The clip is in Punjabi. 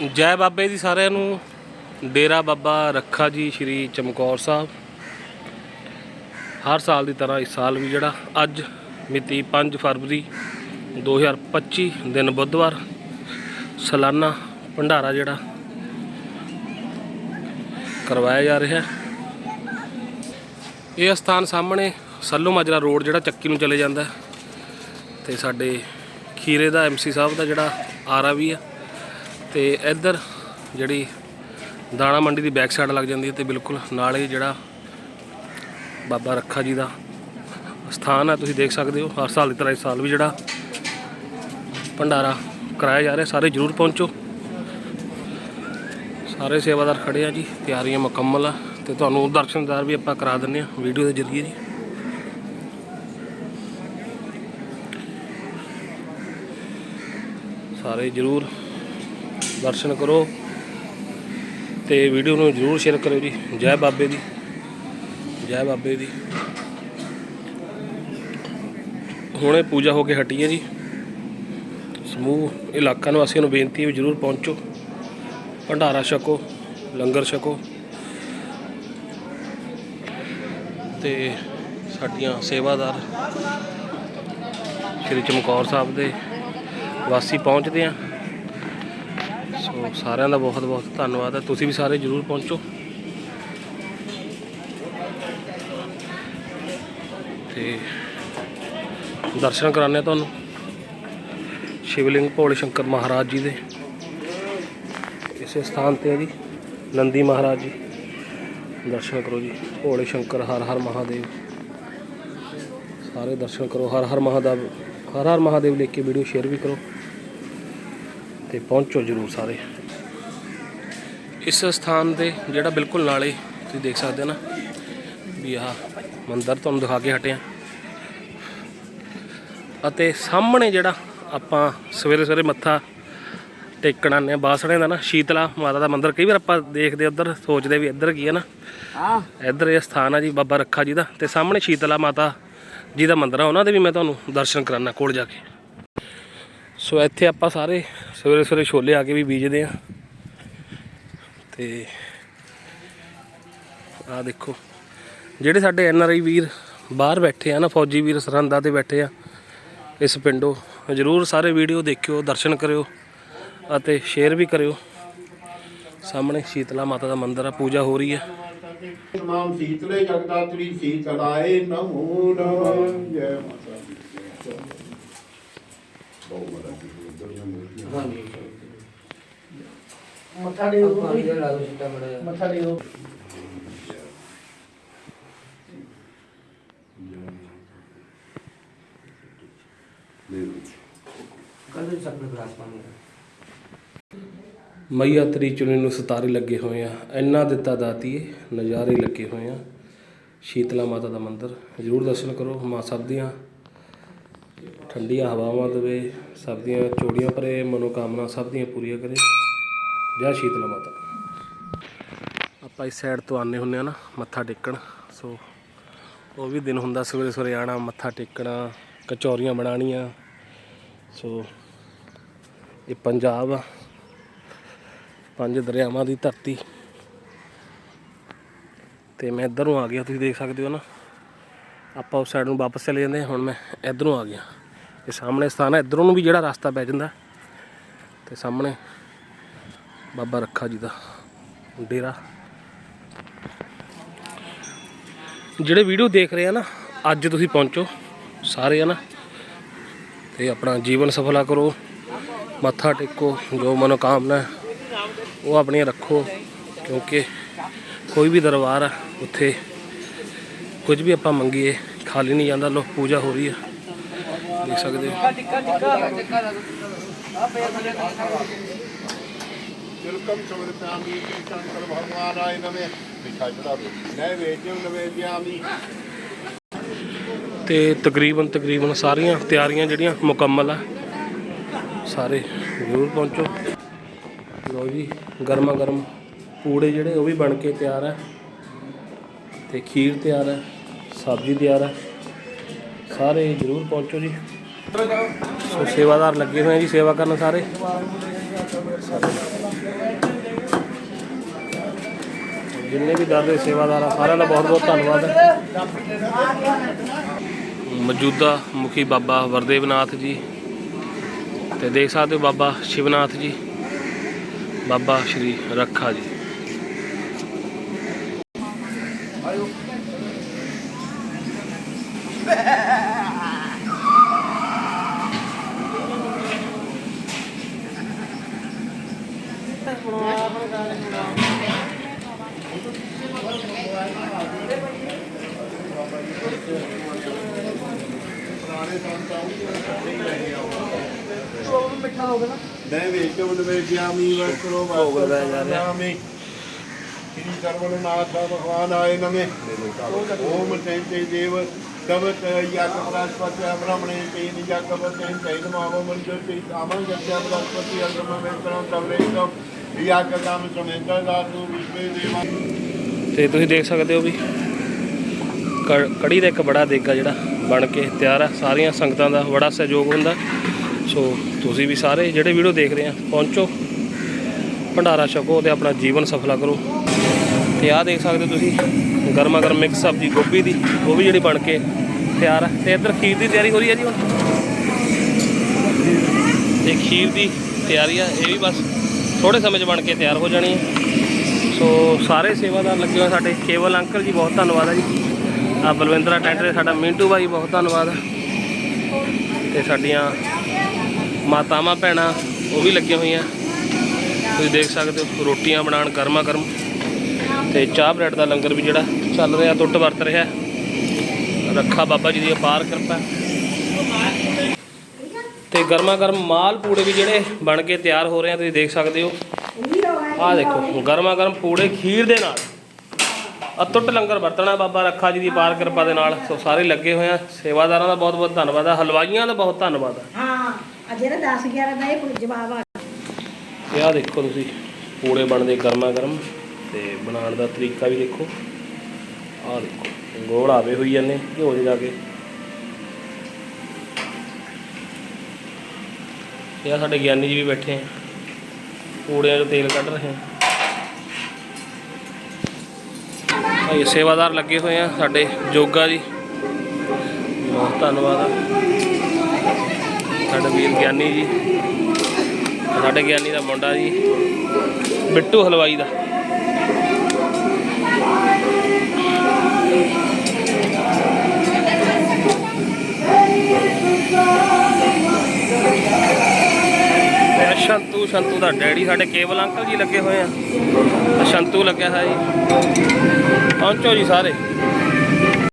ਜੈ ਬਾਬੇ ਦੀ ਸਾਰਿਆਂ ਨੂੰ। ਡੇਰਾ ਬਾਬਾ ਰੱਖਾ ਜੀ ਸ਼੍ਰੀ ਚਮਕੌਰ ਸਾਹਿਬ। ਹਰ ਸਾਲ ਦੀ ਤਰ੍ਹਾਂ ਇਸ ਸਾਲ ਵੀ ਜਿਹੜਾ ਅੱਜ ਮਿਤੀ 5 ਫਰਵਰੀ 2025 ਦਿਨ ਬੁੱਧਵਾਰ ਸਾਲਾਨਾ ਭੰਡਾਰਾ ਜਿਹੜਾ ਕਰਵਾਇਆ ਜਾ ਰਿਹਾ। ਇਹ ਸਥਾਨ ਸਾਹਮਣੇ ਸੱਲੂ ਮਾਜਰਾ ਰੋਡ ਜਿਹੜਾ ਚੱਕੀ ਨੂੰ ਚਲੇ ਜਾਂਦਾ ਹੈ ਤੇ ਸਾਡੇ ਖੀਰੇ ਦਾ ਐਮਸੀ ਸਾਹਿਬ ਦਾ ਜਿਹੜਾ ਆਰਾ ਵੀ ਆ ਤੇ ਇੱਧਰ ਜਿਹੜੀ ਦਾਣਾ ਮੰਡੀ ਦੀ ਬੈਕ ਸਾਈਡ ਲੱਗ ਜਾਂਦੀ ਹੈ ਤੇ ਬਿਲਕੁਲ ਨਾਲ ਹੀ ਜਿਹੜਾ ਬਾਬਾ ਰੱਖਾ ਜੀ ਦਾ ਸਥਾਨ ਹੈ, ਤੁਸੀਂ ਦੇਖ ਸਕਦੇ ਹੋ। ਹਰ ਸਾਲ ਦੀ ਤਰ੍ਹਾਂ ਇਸ ਸਾਲ ਵੀ ਜਿਹੜਾ ਭੰਡਾਰਾ ਕਰਾਇਆ ਜਾ ਰਿਹਾ। ਸਾਰੇ ਜਰੂਰ ਪਹੁੰਚੋ। ਸਾਰੇ ਸੇਵਾਦਾਰ ਖੜੇ ਆ ਜੀ, ਤਿਆਰੀਆਂ ਮੁਕੰਮਲ ਆ ਤੇ ਤੁਹਾਨੂੰ ਦਰਸ਼ਨਦਾਰ ਵੀ ਆਪਾਂ ਕਰਾ ਦਿੰਨੇ ਆ ਵੀਡੀਓ ਦੇ ਜ਼ਰੀਏ ਜੀ। ਸਾਰੇ ਜਰੂਰ ਦਰਸ਼ਨ ਕਰੋ ਤੇ ਵੀਡੀਓ ਨੂੰ ਜਰੂਰ ਸ਼ੇਅਰ ਕਰਿਓ ਜੀ। ਜੈ ਬਾਬੇ ਦੀ। ਜੈ ਬਾਬੇ ਦੀ। ਹੁਣੇ ਪੂਜਾ ਹੋ ਕੇ ਹਟੀ ਹੈ ਜੀ। ਸਮੂਹ ਇਲਾਕਾ ਨਿਵਾਸੀਆਂ ਨੂੰ ਬੇਨਤੀ ਹੈ ਵੀ ਜਰੂਰ ਪਹੁੰਚੋ। ਭੰਡਾਰਾ ਛਕੋ, ਲੰਗਰ ਛਕੋ। ਤੇ ਸਾਡੀਆਂ ਸੇਵਾਦਾਰ ਸ਼੍ਰੀ ਚਮਕੌਰ ਸਾਹਿਬ ਦੇ ਵਾਸੀ ਪਹੁੰਚਦੇ ਆ। ਸਾਰਿਆਂ ਦਾ ਬਹੁਤ ਬਹੁਤ ਧੰਨਵਾਦ ਹੈ। ਤੁਸੀਂ ਵੀ ਸਾਰੇ ਜਰੂਰ ਪਹੁੰਚੋ। ਤੇ ਦਰਸ਼ਨ ਕਰਾਣੇ ਤੁਹਾਨੂੰ। ਸ਼ਿਵਲਿੰਗ ਭੋਲੇ ਸ਼ੰਕਰ ਮਹਾਰਾਜ ਜੀ ਦੇ। ਇਸੇ ਸਥਾਨ ਤੇ ਹੈ ਜੀ, ਨੰਦੀ ਮਹਾਰਾਜ ਜੀ। ਦਰਸ਼ਨ ਕਰੋ ਜੀ, ਭੋਲੇ ਸ਼ੰਕਰ, ਹਰ ਹਰ ਮਹਾਦੇਵ। ਸਾਰੇ ਦਰਸ਼ਨ ਕਰੋ, ਹਰ ਹਰ ਮਹਾਦੇਵ, ਹਰ ਹਰ ਮਹਾਦੇਵ ਲਿਖ ਕੇ ਵੀਡੀਓ ਸ਼ੇਅਰ ਵੀ ਕਰੋ। ਤੇ ਪਹੁੰਚੋ ਜਰੂਰ ਸਾਰੇ। ਇਸ ਸਥਾਨ ਦੇ ਜਿਹੜਾ ਬਿਲਕੁਲ ਨਾਲੇ ਤੁਸੀਂ ਦੇਖ ਸਕਦੇ ਹੋ ਨਾ ਵੀ ਆਹ ਮੰਦਿਰ ਤੁਹਾਨੂੰ ਦਿਖਾ ਕੇ ਹਟਿਆ ਅਤੇ ਸਾਹਮਣੇ ਜਿਹੜਾ ਆਪਾਂ ਸਵੇਰੇ ਸਵੇਰੇ ਮੱਥਾ ਟੇਕਣ ਆਉਂਦੇ ਹਾਂ ਬਾਸਣੇ ਦਾ ਨਾ ਸ਼ੀਤਲਾ ਮਾਤਾ ਦਾ ਮੰਦਿਰ ਕਈ ਵਾਰ ਆਪਾਂ ਦੇਖਦੇ ਉੱਧਰ ਸੋਚਦੇ ਵੀ ਇੱਧਰ ਕੀ ਹੈ ਨਾ। ਹਾਂ। ਇੱਧਰ ਇਹ ਸਥਾਨ ਆ ਜੀ ਬਾਬਾ ਰੱਖਾ ਜੀ ਦਾ ਤੇ ਸਾਹਮਣੇ ਸ਼ੀਤਲਾ ਮਾਤਾ ਜੀ ਦਾ ਮੰਦਿਰ ਆ ਉਹਨਾਂ ਦੇ ਵੀ ਮੈਂ ਤੁਹਾਨੂੰ ਦਰਸ਼ਨ ਕਰਾਨਾ ਕੋਲ ਜਾ ਕੇ। ਸੋ ਇੱਥੇ ਆਪਾਂ ਸਾਰੇ ਸਵੇਰੇ ਸਵੇਰੇ ਛੋਲੇ ਆ ਕੇ ਵੀ ਬੀਜਦੇ ਆ। ਤੇ ਆ ਦੇਖੋ, ਜਿਹੜੇ ਸਾਡੇ ਐਨ ਆਰ ਆਈ ਵੀਰ ਬਾਹਰ ਬੈਠੇ ਆ ਨਾ, ਫੌਜੀ ਵੀਰ ਸਰਹੰਦਾਂ ਤੇ ਬੈਠੇ ਆ, ਇਸ ਪਿੰਡੋਂ, ਜਰੂਰ ਸਾਰੇ ਵੀਡੀਓ ਦੇਖਿਓ, ਦਰਸ਼ਨ ਕਰਿਓ ਅਤੇ ਸ਼ੇਅਰ ਵੀ ਕਰਿਓ। ਸਾਹਮਣੇ ਸ਼ੀਤਲਾ ਮਾਤਾ ਦਾ ਮੰਦਿਰ ਆ, ਪੂਜਾ ਹੋ ਰਹੀ ਹੈ ਨਾਮ ਸੀਤਲੇ ਜਗਦਾਤਰੀ ਸੀਤਲਾਏ ਨਮੋ ਨਮः, ਜੈ ਮਾਤਾ ਦੀ ਬਹੁਤ ਬੜਾ ਜੀ ਉਧਰ ਦੇ ਮੱਥਾ ਕੱਲ ਪਾਣੀ ਮਈਆ ਤਰੀ ਚੁਣੀ ਨੂੰ ਸਤਾਰੇ ਲੱਗੇ ਹੋਏ ਆ। ਇੰਨਾ ਦਿੱਤਾ ਦਾਤੀਏ ਨਜ਼ਾਰੇ ਲੱਗੇ ਹੋਏ ਆ। ਸ਼ੀਤਲਾ ਮਾਤਾ ਦਾ ਮੰਦਿਰ। ਜ਼ਰੂਰ ਦਰਸ਼ਨ ਕਰੋ। ਮਾਂ ਸਭ ਦੀਆਂ ਠੰਡੀਆਂ ਹਵਾਵਾਂ ਦੇਵੇ ਸਭ ਦੀਆਂ ਚੋੜੀਆਂ ਭਰੇ ਮਨੋਕਾਮਨਾ ਸਭ ਦੀਆਂ ਪੂਰੀਆਂ ਕਰੇ। ਜੈ ਸ਼ੀਤਲਾ ਮਾਤਾ ਆਪਾਂ ਇਸ ਸਾਈਡ ਤੋਂ ਆਨੇ ਹੁੰਨੇ ਆ ਨਾ ਮੱਥਾ ਟੇਕਣ। ਸੋ ਉਹ ਵੀ ਦਿਨ ਹੁੰਦਾ ਸਵੇਰੇ ਸਵੇਰੇ ਆਣਾ ਮੱਥਾ ਟੇਕਣਾ ਕਚੌਰੀਆਂ ਬਣਾਉਣੀਆਂ। ਸੋ ਇਹ ਪੰਜਾਬ ਆ। ਪੰਜ ਦਰਿਆਵਾਂ ਦੀ ਧਰਤੀ। ਤੇ ਮੈਂ ਇੱਧਰੋਂ ਆ ਗਿਆ ਤੁਸੀਂ ਦੇਖ ਸਕਦੇ ਹੋ ਨਾ। ਆਪਾਂ ਉਸ ਸਾਈਡ ਨੂੰ ਵਾਪਸ ਚਲੇ ਜਾਂਦੇ ਹਾਂ, ਹੁਣ ਮੈਂ ਇੱਧਰੋਂ ਆ ਗਿਆ। ਇਹ ਸਾਹਮਣੇ ਸਥਾਨ ਹੈ। ਇੱਧਰੋਂ ਨੂੰ ਵੀ ਜਿਹੜਾ ਰਸਤਾ ਪੈ ਜਾਂਦਾ। ਤੇ ਸਾਹਮਣੇ ਬਾਬਾ ਰੱਖਾ ਜੀ ਦਾ ਡੇਰਾ। ਜਿਹੜੇ ਵੀਡੀਓ ਦੇਖ ਰਹੇ ਆ ਨਾ, ਅੱਜ ਤੁਸੀਂ ਪਹੁੰਚੋ ਸਾਰੇ ਆ ਨਾ ਤੇ ਆਪਣਾ ਜੀਵਨ ਸਫਲਾ ਕਰੋ। ਮੱਥਾ ਟੇਕੋ, ਜੋ ਮਨੋਕਾਮਨਾ ਉਹ ਆਪਣੀਆਂ ਰੱਖੋ। ਕਿਉਂਕਿ ਕੋਈ ਵੀ ਦਰਬਾਰ ਆ, ਉੱਥੇ ਕੁਝ ਵੀ ਆਪਾਂ ਮੰਗੀਏ, ਖਾਲੀ ਨਹੀਂ ਜਾਂਦਾ। ਲੋ ਪੂਜਾ ਹੋ ਰਹੀ ਆ। ਦੇਖ ਸਕਦੇ ਹੋ। ਤਿਲਕਮ ਸਮਰਪਾਮੀ ਸ਼ੰਕਰ ਭਗਵਾਨ ਆਏ ਨਵੇਂ ਮਿਠਾ ਚੜਾਵੇ ਨੈਵੇਦਿਯੰ ਨਵੇਦਿਆਮੀ ਤੇ ਤਕਰੀਬਨ ਤਕਰੀਬਨ ਸਾਰੀਆਂ ਤਿਆਰੀਆਂ ਜਿਹੜੀਆਂ ਮੁਕੰਮਲ ਆ ਸਾਰੇ ਜ਼ਰੂਰ ਪਹੁੰਚੋ। ਲਓ ਜੀ ਗਰਮਾ ਗਰਮ ਪੂੜੇ ਜਿਹੜੇ ਉਹ ਵੀ ਬਣ ਕੇ ਤਿਆਰ ਹੈ ਤੇ ਖੀਰ ਤਿਆਰ ਹੈ ਸਬਜ਼ੀ ਤਿਆਰ ਹੈ ਸਾਰੇ ਜਰੂਰ ਪਹੁੰਚੋ ਜੀ। ਸੋ ਸੇਵਾਦਾਰ ਲੱਗੇ ਹੋਏ ਆ ਜੀ, ਸੇਵਾ ਕਰਨ ਸਾਰੇ। ਜਿੰਨੇ ਵੀ ਦਾਦੇ ਸੇਵਾਦਾਰ ਆ, ਸਾਰਿਆਂ ਦਾ ਬਹੁਤ ਬਹੁਤ ਧੰਨਵਾਦ। ਮੌਜੂਦਾ ਮੁਖੀ ਬਾਬਾ ਵਰਦੇਵਨਾਥ ਜੀ ਤੇ ਦੇਖ ਸਕਦੇ ਹੋ ਬਾਬਾ ਸ਼ਿਵਨਾਥ ਜੀ, ਬਾਬਾ ਸ਼੍ਰੀ ਰੱਖਾ ਜੀ। ਨੈਵੇద్ਯਮ ਨਵੇਦਿਆਮੀ ਵਸਤਰੋ ਭੋਗ ਲਗਾਇਆ ਜਾ ਰਿਹਾ। ਵਸਤਰਾਮੀ ਸ੍ਰੀ ਸਰਵਣਨਾਥ ਭਗਵਾਨ ਆਏ ਨਮੇ ਓਮ ਤੈਂਤੇ ਦੇਵ ਕਵਤ ਯਕ ਬ੍ਰਹਸਪਤੀ ਬ੍ਰਹਮਣੇ ਤੇਨ ਯਕ ਬਤੇਨ ਤੈਨ ਮਾਵ ਮੰਜਰ ਤੇ ਆਮਨ ਜਪਿਆ ਬ੍ਰਹਸਪਤੀ ਅਗਮ ਵੇਤਰੰ ਤਵਰੇਕਮ ਯਕ ਕਾਮ ਸਮੇਤਾ ਦਾਤੂ ਵਿਸ਼ਵੇ ਦੇਵਾ। ਤੇ ਤੁਸੀਂ ਦੇਖ ਸਕਦੇ ਹੋ ਵੀ ਕ- ਕੜੀ ਦਾ ਇੱਕ ਬੜਾ ਦੇਗਾ ਜਿਹੜਾ। ਬਣ ਕੇ ਤਿਆਰ ਆ। ਸਾਰੀਆਂ ਸੰਗਤਾਂ ਦਾ ਬੜਾ ਸਹਿਯੋਗ ਹੁੰਦਾ। ਸੋ ਤੁਸੀਂ ਵੀ ਸਾਰੇ ਜਿਹੜੇ ਵੀਡੀਓ ਦੇਖ ਰਹੇ ਆ, ਪਹੁੰਚੋ। ਭੰਡਾਰਾ ਛਕੋ ਤੇ ਆਪਣਾ ਜੀਵਨ ਸਫਲਾ ਕਰੋ। ਤੇ ਆਹ ਦੇਖ ਸਕਦੇ ਹੋ ਤੁਸੀਂ ਗਰਮਾ ਗਰਮ ਮਿਕਸ ਸਬਜ਼ੀ ਗੋਭੀ ਦੀ, ਉਹ ਵੀ ਜਿਹੜੀ ਬਣ ਕੇ ਤਿਆਰ ਆ। ਤੇ ਇੱਧਰ ਖੀਰ ਦੀ ਤਿਆਰੀ ਹੋ ਰਹੀ ਹੈ ਜੀ ਹੁਣ? ਤੇ ਖੀਰ ਦੀ ਤਿਆਰੀ ਆ, ਇਹ ਵੀ ਬਸ ਥੋੜੇ ਸਮੇਂ 'ਚ ਬਣ ਕੇ ਤਿਆਰ ਹੋ ਜਾਣੀ ਹੈ ਸੋ ਸਾਰੇ ਸੇਵਾਦਾਰ ਲੱਗੇ ਹੋਏ ਸਾਡੇ। ਕੇਵਲ ਅੰਕਲ ਜੀ, ਬਹੁਤ ਧੰਨਵਾਦ ਹੈ ਜੀ। ਆ ਬਲਵਿੰਦਰਾ ਟੈਂਟ ਦੇ ਸਾਡਾ ਮਿੰਟੂ ਭਾਈ, ਬਹੁਤ ਧੰਨਵਾਦ। ਹੈ। ਤੇ ਸਾਡੀਆਂ ਮਾਤਾਵਾਂ, ਭੈਣਾਂ, ਉਹ ਵੀ ਲੱਗੀਆਂ ਹੋਈਆਂ। ਤੁਸੀਂ ਦੇਖ ਸਕਦੇ ਹੋ, ਰੋਟੀਆਂ ਬਣਾਉਣ ਗਰਮਾ ਗਰਮ ਤੇ ਚਾਹ ਬ੍ਰੈਡ ਦਾ ਲੰਗਰ ਵੀ ਜਿਹੜਾ ਚੱਲ ਰਿਹਾ ਟੁੱਟ ਵਰਤ ਰਿਹਾ। ਰੱਖਾ ਬਾਬਾ ਜੀ ਦੀ ਅਪਾਰ ਕਿਰਪਾ। ਤੇ ਗਰਮਾ ਗਰਮ ਮਾਲ ਪੂੜੇ ਵੀ ਜਿਹੜੇ ਬਣ ਕੇ ਤਿਆਰ ਹੋ ਰਹੇ ਆ, ਤੁਸੀਂ ਦੇਖ ਸਕਦੇ ਹੋ। ਆਹ ਦੇਖੋ ਗਰਮਾ ਗਰਮ ਪੂੜੇ ਖੀਰ ਦੇ ਨਾਲ। ਅਤੁੱਟ ਲੰਗਰ ਵਰਤਣਾ ਬਾਬਾ ਰੱਖਾ ਜੀ ਦੀ ਪਾਰ ਕਿਰਪਾ ਦੇ ਨਾਲ। ਸੋ ਸਾਰੇ ਲੱਗੇ ਹੋਏ ਆ। ਸੇਵਾਦਾਰਾਂ ਦਾ ਬਹੁਤ ਬਹੁਤ ਧੰਨਵਾਦ ਆ। ਹਲਵਾਈਆਂ ਦਾ ਬਹੁਤ ਧੰਨਵਾਦ ਆ। ਹਾਂ ਆ ਜਿਹੜਾ 10 11 ਦਾ ਇਹ ਜਵਾਬ ਆ। ਤੇ ਆਹ ਦੇਖੋ ਤੁਸੀਂ ਪੂੜੇ ਬਣਦੇ ਗਰਮਾ ਗਰਮ ਤੇ ਬਣਾਉਣ ਦਾ ਤਰੀਕਾ ਵੀ ਦੇਖੋ। ਆਹ ਦੇਖੋ ਗੋਲ ਆਵੇ ਹੋਈ ਜਾਂਦੇ ਘਿਓ 'ਚ ਜਾ ਕੇ। ਇਹ ਆ ਸਾਡੇ ਗਿਆਨੀ ਜੀ ਵੀ ਬੈਠੇ ਆ। ਪੂੜਿਆਂ 'ਚੋਂ ਤੇਲ ਕੱਢ ਰਹੇ ਆ। ਭਾਈ ਸੇਵਾਦਾਰ ਲੱਗੇ ਹੋਏ ਆ ਸਾਡੇ ਜੋਗਾ ਜੀ। ਬਹੁਤ ਧੰਨਵਾਦ ਆ। ਸਾਡਾ ਵੀਰ ਗਿਆਨੀ ਜੀ, ਸਾਡੇ ਗਿਆਨੀ ਦਾ ਮੁੰਡਾ ਜੀ, ਬਿੱਟੂ ਹਲਵਾਈ ਦਾ। ਸ਼ੰਤੂ ਸ਼ੰਤੂ ਦਾ ਡੈਡੀ ਸਾਡੇ ਕੇਵਲ ਅੰਕਲ ਜੀ ਲੱਗੇ ਹੋਏ ਆ। ਸ਼ੰਤੂ ਲੱਗਿਆ ਹੈ ਜੀ। ਪਹੁੰਚੋ ਜੀ ਸਾਰੇ।